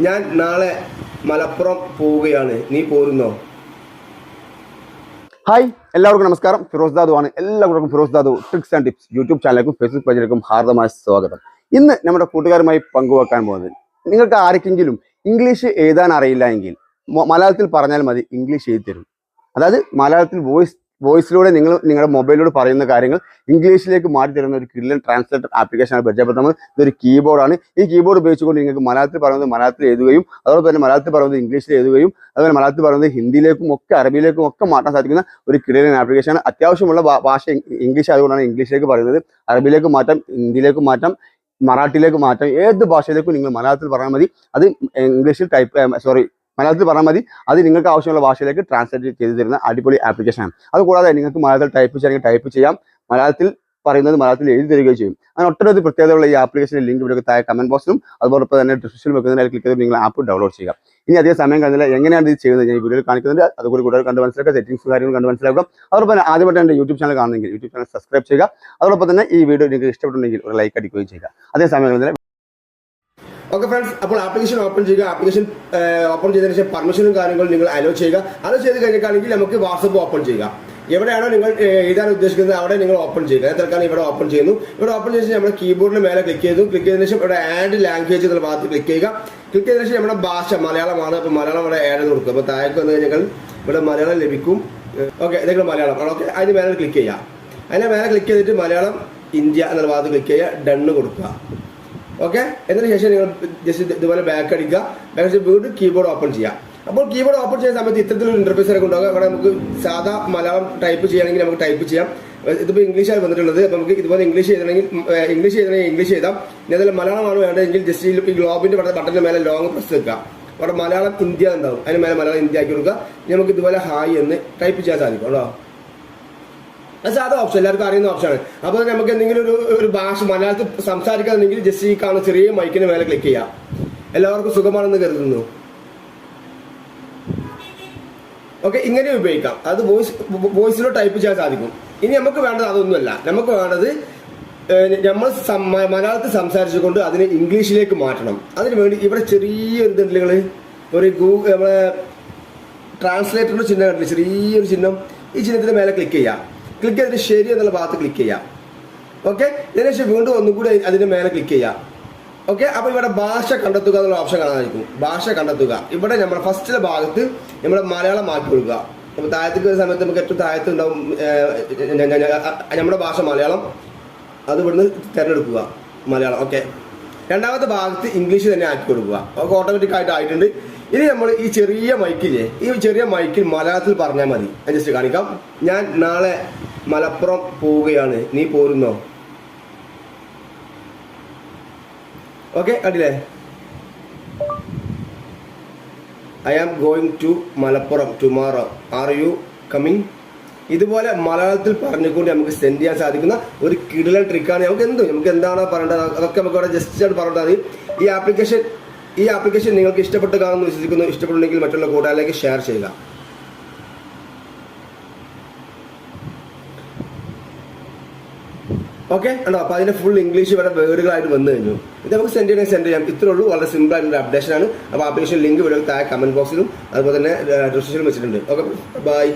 ഞാൻ നാളെ മലപ്പുറം പോവുകയാണ്. നീ പോരുന്നോ? ഹായ് എല്ലാവർക്കും നമസ്കാരം. ഫിറോസ് ദാദു ആണ്. എല്ലാവർക്കും Firoz Dadu tricks and tips YouTube ചാനലിലേക്കും Facebook പേജിലേക്കും ഹാർദമായ സ്വാഗതം. ഇന്ന് നമ്മുടെ കൂട്ടുകാരുമായി പങ്കുവെക്കാൻ പോകുന്നത് നിങ്ങൾക്ക് ആർക്കെങ്കിലും ഇംഗ്ലീഷ് എഴുതാൻ അറിയില്ല എങ്കിൽ മലയാളത്തിൽ പറഞ്ഞാൽ മതി ഇംഗ്ലീഷ് എഴുതി തരും അതായത് മലയാളത്തിൽ വോയിസ് വോയിസിലൂടെ നിങ്ങൾ നിങ്ങളുടെ മൊബൈലിലൂടെ പറയുന്ന കാര്യങ്ങൾ ഇംഗ്ലീഷിലേക്ക് മാറ്റി തരുന്ന ഒരു കില്ലൻ ട്രാൻസ്ലേറ്റർ ആപ്ലിക്കേഷനാണ് പരിചയപ്പെടുത്തുന്നത്. ഇതൊരു കീബോർഡാണ് ഈ കീബോർഡ് ഉപയോഗിച്ചുകൊണ്ട് നിങ്ങൾക്ക് മലയാളത്തിൽ പറയുന്നത് മലയാളത്തിൽ എഴുതുകയും അതോടൊപ്പം തന്നെ മലയാളത്തിൽ പറയുന്നത് ഇംഗ്ലീഷിൽ എഴുതുകയും അതുപോലെ മലയാളത്തിൽ പറയുന്നത് ഹിന്ദിയിലേക്കും ഒക്കെ അറബിയിലേക്കും ഒക്കെ മാറ്റാൻ സാധിക്കുന്ന ഒരു കിടിലൻ ആപ്ലിക്കേഷനാണ് അത്യാവശ്യമുള്ള ഭാഷ ഇംഗ്ലീഷ് ആയതുകൊണ്ടാണ് ഇംഗ്ലീഷിലേക്ക് പറയുന്നത്. അറബിയിലേക്ക് മാറ്റാം ഹിന്ദിയിലേക്ക് മാറ്റാം മറാഠിയിലേക്ക് മാറ്റാം ഏത് ഭാഷയിലേക്കും നിങ്ങൾ മലയാളത്തിൽ പറഞ്ഞാൽ മതി. അത് ഇംഗ്ലീഷിൽ ടൈപ്പ് സോറി മലയാളത്തിൽ പറഞ്ഞാൽ മതി. അത് നിങ്ങൾക്ക് ആവശ്യമുള്ള ഭാഷയിലേക്ക് ട്രാൻസ്ലേറ്റ് ചെയ്ത് തരുന്ന അടിപൊളി ആപ്ലിക്കേഷനാണ് അതുകൂടാതെ നിങ്ങൾക്ക് മലയാളത്തിൽ ടൈപ്പ് ചെയ്യണമെങ്കിൽ ടൈപ്പ് ചെയ്യാം. മലയാളത്തിൽ പറയുന്നത് മലയാളത്തിൽ എഴുതി തരികയും ചെയ്യും. അങ്ങനെ ഒട്ടനവധി പ്രത്യേകതയുള്ള ഈ ആപ്ലിക്കേഷന്റെ ലിങ്ക് ഇവിടെ താഴെ കമന്റ് ബോക്സിലും അതുപോലെ തന്നെ ഡിസ്ക്രിപ്ഷനിൽ വെക്കുന്നതിൽ ക്ലിക്ക് ചെയ്ത് നിങ്ങൾ ആപ്പ് ഡൗൺലോഡ് ചെയ്യുക. ഇനി അധികം സമയം കഴിഞ്ഞാൽ എങ്ങനെയാണ് ഇത് ചെയ്യുന്നത്? ഞാൻ ഈ വീഡിയോയിൽ കാണിക്കുന്നുണ്ട്. അതുകൂടി കൂടുതൽ കണ്ട് മനസ്സിലാക്കുക. സെറ്റിംഗ്സ് കാര്യങ്ങൾ കണ്ട് മനസ്സിലാക്കുക. അതോടൊപ്പം തന്നെ ആദ്യമായിട്ട് എന്റെ യൂട്യൂബ് ചാനൽ കാണുന്നെങ്കിൽ യൂട്യൂബ് ചാനൽ സബ്സ്ക്രൈബ് ചെയ്യുക. അതോടൊപ്പം തന്നെ ഈ വീഡിയോ നിങ്ങൾക്ക് ഇഷ്ടപ്പെട്ടുണ്ടെങ്കിൽ ഒരു ലൈക്ക് അടിക്കുകയും ചെയ്യുക. അതേ സമയം ഓക്കെ ഫ്രണ്ട്സ് അപ്പോൾ ആപ്ലിക്കേഷൻ ഓപ്പൺ ചെയ്യുക ആപ്ലിക്കേഷൻ ഓപ്പൺ ചെയ്തതിന് ശേഷം പെർമിഷനും കാര്യങ്ങളും നിങ്ങൾ അലോ ചെയ്യുക. അലോ ചെയ്ത് കഴിഞ്ഞിട്ടാണെങ്കിൽ നമുക്ക് വാട്സപ്പ് ഓപ്പൺ ചെയ്യുക. എവിടെയാണോ നിങ്ങൾ എഴുതാൻ ഉദ്ദേശിക്കുന്നത് അവിടെ നിങ്ങൾ ഓപ്പൺ ചെയ്യുക. തൽക്കാലം ഇവിടെ ഓപ്പൺ ചെയ്യുന്നു? ഇവിടെ ഓപ്പൺ ചെയ്ത നമ്മുടെ കീബോർഡിന് മേലെ ക്ലിക്ക് ചെയ്തു. ക്ലിക്ക് ചെയ്തതിനു ശേഷം ഇവിടെ ആഡ് ലാംഗ്വേജ് എന്നുള്ള ഭാഗത്ത് ക്ലിക്ക് ചെയ്യുക. ക്ലിക്ക് ചെയ്തതിനു ശേഷം നമ്മുടെ ഭാഷ മലയാളമാണ്. അപ്പോൾ മലയാളം ഇവിടെ ആഡ് ചെയ്ത് കൊടുക്കുക. അപ്പോൾ താഴേക്ക് വന്നു കഴിഞ്ഞാൽ ഇവിടെ മലയാളം ലഭിക്കും. ഓക്കെ ഇതൊക്കെ മലയാളം. ഓക്കെ അതിന് മേലെ ക്ലിക്ക് ചെയ്യുക. അതിന് മേലെ ക്ലിക്ക് ചെയ്തിട്ട് മലയാളം ഇന്ത്യ എന്നുള്ള ഭാഗത്ത് ക്ലിക്ക് ചെയ്യുക. ഡണ്ണ് കൊടുക്കുക. ഓക്കെ എന്നതിന് ശേഷം നിങ്ങൾ ജസ്റ്റ് ഇതുപോലെ ബാക്ക് അടിക്കുക. ബാക്ക് അടിച്ച് വീണ്ടും കീബോർഡ് ഓപ്പൺ ചെയ്യാം അപ്പോൾ കീബോർഡ് ഓപ്പൺ ചെയ്യുന്ന സമയത്ത് ഇത്തരത്തിലൊരു ഇന്റർഫേസ് ഒക്കെ ഉണ്ടാകും അവിടെ നമുക്ക് സാധാ മലയാളം ടൈപ്പ് ചെയ്യണമെങ്കിൽ നമുക്ക് ടൈപ്പ് ചെയ്യാം. ഇതിപ്പോൾ ഇംഗ്ലീഷാണ് വന്നിട്ടുള്ളത്. അപ്പോൾ നമുക്ക് ഇതുപോലെ ഇംഗ്ലീഷ് ചെയ്തണമെങ്കിൽ ഇംഗ്ലീഷ് ചെയ്തണമെങ്കിൽ ഇംഗ്ലീഷ് ചെയ്താം. ഇനി മലയാളമാണ് വേണ്ടതെങ്കിൽ ജസ്റ്റ് ഈ ഗ്ലോബിന്റെ ബട്ടന്റെ മേലെ ലോങ് പ്രസ് വെക്കുക. അവിടെ മലയാളം ഇന്ത്യ ഉണ്ടാവും. അതിന് മേലെ മലയാളം ഇന്ത്യ ആക്കി കൊടുക്കുക നമുക്ക് ഇതുപോലെ ഹായ് എന്ന് ടൈപ്പ് ചെയ്യാൻ സാധിക്കും. കേട്ടോ? സാധാ ഓപ്ഷൻ എല്ലാവർക്കും അറിയുന്ന ഓപ്ഷനാണ് അപ്പോൾ നമുക്ക് എന്തെങ്കിലും ഒരു ഒരു ഭാഷ മലയാളത്തിൽ സംസാരിക്കാന്നുണ്ടെങ്കിൽ ജസ്റ്റ് ഈ കാണുന്ന ചെറിയ മൈക്കിന് മേലെ ക്ലിക്ക് ചെയ്യാം. എല്ലാവർക്കും സുഖമാണെന്ന് കരുതുന്നു. ഓക്കെ ഇങ്ങനെ ഉപയോഗിക്കാം. അത് വോയിസ് വോയിസിലോ ടൈപ്പ് ചെയ്യാൻ സാധിക്കും. ഇനി നമുക്ക് വേണ്ടത് അതൊന്നുമല്ല. നമുക്ക് വേണ്ടത് നമ്മൾ മലയാളത്തിൽ സംസാരിച്ചുകൊണ്ട് അതിനെ ഇംഗ്ലീഷിലേക്ക് മാറ്റണം. അതിന് വേണ്ടി ഇവിടെ ചെറിയൊരു ഇതുണ്ട് നിങ്ങൾ ഒരു ഗൂ നമ്മളെ ട്രാൻസ്ലേറ്ററിന്റെ ചിഹ്നം കണ്ടില്ല? ചെറിയൊരു ചിഹ്നം. ഈ ചിഹ്നത്തിന് മേലെ ക്ലിക്ക് ചെയ്യാം. ക്ലിക്ക് ചെയ്തിട്ട് ശരി എന്നുള്ള ഭാഗത്ത് ക്ലിക്ക് ചെയ്യാം. ഓക്കെ ഇതിനുശേഷം വീണ്ടും ഒന്നുകൂടി അതിന്റെ മേലെ ക്ലിക്ക് ചെയ്യാം. ഓക്കെ അപ്പൊ ഇവിടെ ഭാഷ കണ്ടെത്തുക എന്നുള്ള ഓപ്ഷൻ കാണാനായിരിക്കും ഭാഷ കണ്ടെത്തുക. ഇവിടെ നമ്മൾ ഫസ്റ്റിലെ ഭാഗത്ത് നമ്മുടെ മലയാളം മാറ്റി കൊടുക്കുക. അപ്പൊ താഴത്തേക്ക് വരുന്ന സമയത്ത് നമുക്ക് ഏറ്റവും താഴത്ത് ഉണ്ടാവും നമ്മുടെ ഭാഷ മലയാളം. അത് ഇവിടുന്ന് തിരഞ്ഞെടുക്കുക. മലയാളം. ഓക്കെ രണ്ടാമത്തെ ഭാഗത്ത് ഇംഗ്ലീഷ് തന്നെ ആക്കി കൊടുക്കുക. ഒക്കെ ഓട്ടോമാറ്റിക് ആയിട്ട് ആയിട്ടുണ്ട്. ഇനി നമ്മൾ ഈ ചെറിയ മൈക്കില്ലേ ഈ ചെറിയ മൈക്കിൽ മലയാളത്തിൽ പറഞ്ഞാൽ മതി. ഞാൻ ജസ്റ്റ് കാണിക്കാം. ഞാൻ നാളെ മലപ്പുറം പോവുകയാണ്. നീ പോരുന്നോ? ഓക്കെ കണ്ടില്ലേ? I am going to Malappuram tomorrow are you coming ഇതുപോലെ മലയാളത്തിൽ പറഞ്ഞുകൊണ്ട് നമുക്ക് സെൻഡ് ചെയ്യാൻ സാധിക്കുന്ന ഒരു കിടിലൻ ട്രിക്കാണ് നമുക്ക് എന്ത്? നമുക്ക് എന്താണോ പറയേണ്ടത്? അതൊക്കെ നമുക്ക് അവിടെ ജസ്റ്റ് ആയിട്ട് പറഞ്ഞാൽ മതി ഈ ആപ്ലിക്കേഷൻ ഈ ആപ്ലിക്കേഷൻ നിങ്ങൾക്ക് ഇഷ്ടപ്പെട്ട് കാണുമെന്ന് വിശ്വസിക്കുന്നു. ഇഷ്ടപ്പെട്ടുണ്ടെങ്കിൽ മറ്റുള്ള കൂട്ടുകാരിലേക്ക് ഷെയർ ചെയ്യുക. ഓക്കെ ഉണ്ടോ അപ്പൊ അതിന്റെ ഫുൾ ഇംഗ്ലീഷ് ഇവിടെ വേർഡുകളായിട്ട് വന്നു കഴിഞ്ഞു. ഇത് നമുക്ക് സെൻഡ് ചെയ്യണമെങ്കിൽ സെൻഡ് ചെയ്യാം. ഇത്രേ ഉള്ളൂ. വളരെ സിമ്പിൾ ആയിട്ടുള്ള അപ്ഡേഷൻ ആണ്. അപ്പോൾ ആപ്ലിക്കേഷൻ ലിങ്ക് ഇവിടെ താഴെ കമന്റ് ബോക്സിലും അതുപോലെ തന്നെ ഡിസ്ക്രിപ്ഷനിലും വെച്ചിട്ടുണ്ട്. Okay bye